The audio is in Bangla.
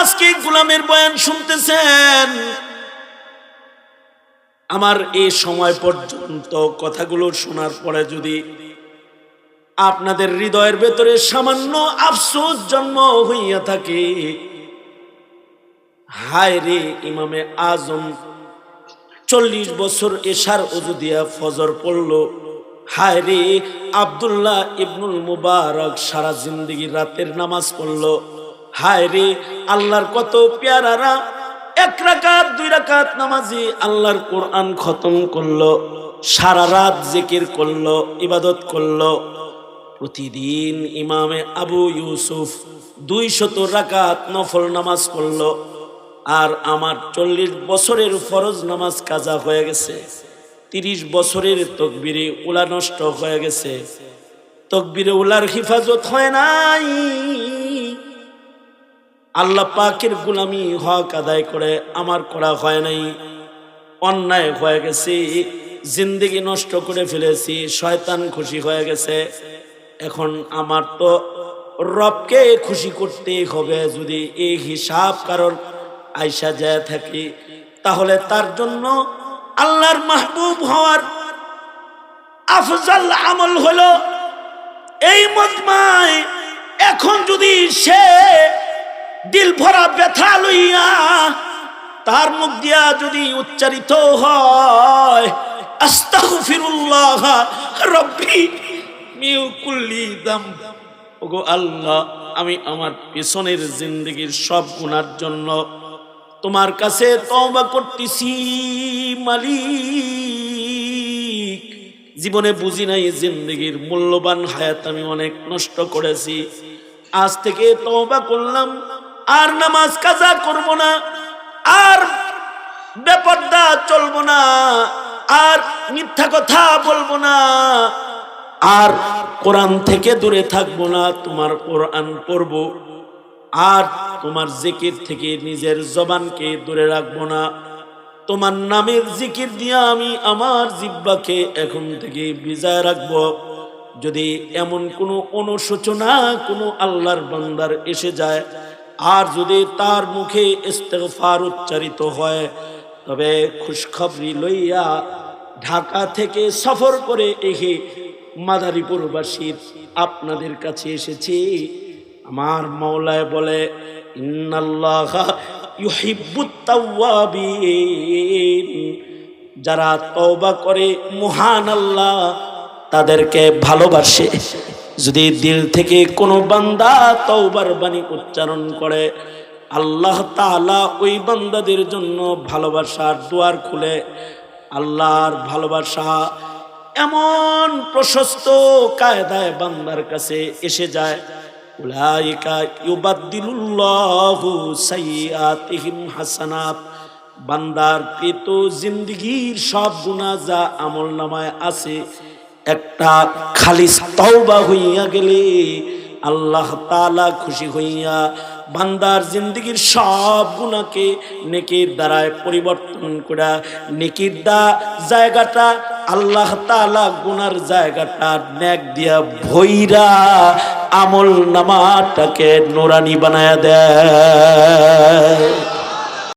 আজকে গোলামের বয়ান শুনতেছেন? আমার এই সময় পর্যন্ত কথাগুলো শোনার পরে যদি আপনাদের হৃদয়ের ভেতরে সামান্য আফসোস জন্ম হইয়া থাকে, হায় রে ইমামে আজম, চল্লিশ বছর এশার অজু ফজর পড়ল, হায় রে আবদুল্লাহ ইবনুল মুবারক সারা জিন্দগি রাতের নামাজ পড়ল হায় রে, আল্লাহর কত পেয়ারারা। এক রাকাত, দুই রাকাত নামাজি আল্লাহর কোরআন খতম করল, সারা রাত জিকির করল, ইবাদত করল। প্রতিদিন ইমামে আবু ইউসুফ দুই শত রাকাত নফল নামাজ পড়ল, আর আমার চল্লিশ বছরের ফরজ নামাজ কাজা হয়ে গেছে। তিরিশ বছরের তকবিরে উলা নষ্ট হয়ে গেছে। তকবিরে উলার হিফাজত হয় নাই। আল্লাহ পাকের গুলামি হক আদায় করে আমার করা হয় নাই। অন্যায় হয়ে গেছি, জিন্দিগি নষ্ট করে ফেলেছি, শয়তান খুশি হয়ে গেছে। এখন আমার তো রবকে খুশি করতে হবে, যদি এই হিসাব কারণ আইসা যায় থাকি, তাহলে তার জন্য আল্লাহর মাহবুব হওয়ার আফজাল আমল হলো এই মজমায়। এখন যদি সে দিল ভরা ব্যথা লইয়া তার মুখ দিয়া যদি উচ্চারিত হয়, আস্তাগফিরুল্লাহ, রব্বি মিউ দাম। ওগো আল্লাহ, আমি আমার পেছনের জিন্দগির সব গুনার জন্য তোমার কাছে তওবা করতেছি, মালিক। জীবনে বুঝি নাই জিন্দগির মূল্যবান হায়াত আমি অনেক নষ্ট করেছি। আজ থেকে তওবা করলাম। আর নামাজ কাজা করব না, আর বেপর্দা চলবো না, আর মিথ্যা কথা বলব না, আর কোরআন থেকে দূরে থাকব না, তোমার কোরআন পড়ব, আর তোমার জিকির থেকে নিজের জবানকে দূরে রাখব না, তোমার নামের জিকির দিয়ে আমি আমার জিব্বাকে এখন থেকে বিজায় রাখব। যদি এমন কোনো অনুশোচনা কোনো আল্লাহর বান্দার এসে যায় আর যদি তার মুখে ইস্তেফার উচ্চারিত হয়, তবে খুশখবরি লইয়া ঢাকা থেকে সফর করে এসে মাদারীপুরবাসীর আপনাদের কাছে এসেছি। আমার মৌলায় বলে যারা তওবা করে, মহান আল্লাহ তাদেরকে ভালোবাসে। যদি দিল থেকে কোনো বান্দা তওবার বাণী উচ্চারণ করে, আল্লাহ তাআলা ওই বান্দাদের জন্য ভালোবাসার দুয়ার খুলে। আল্লাহর ভালোবাসা এমন প্রশস্ত কায়দায় বান্দার কাছে এসে যায়। বান্দার কৃত জিন্দগির সব গুনাহ যা আমল নামায় আছে একটা খালিস তওবা হইয়া গেলে আল্লাহ তাআলা খুশি হইয়া বান্দার জিন্দগির সব গুণাকে নেকির দ্বারায় পরিবর্তন করা নেকির দা জায়গাটা, আল্লাহ তাআলা গুনার জায়গাটা নেক দিয়া ভৈরা আমল নামাটাকে নোরানি বানায় দেয়।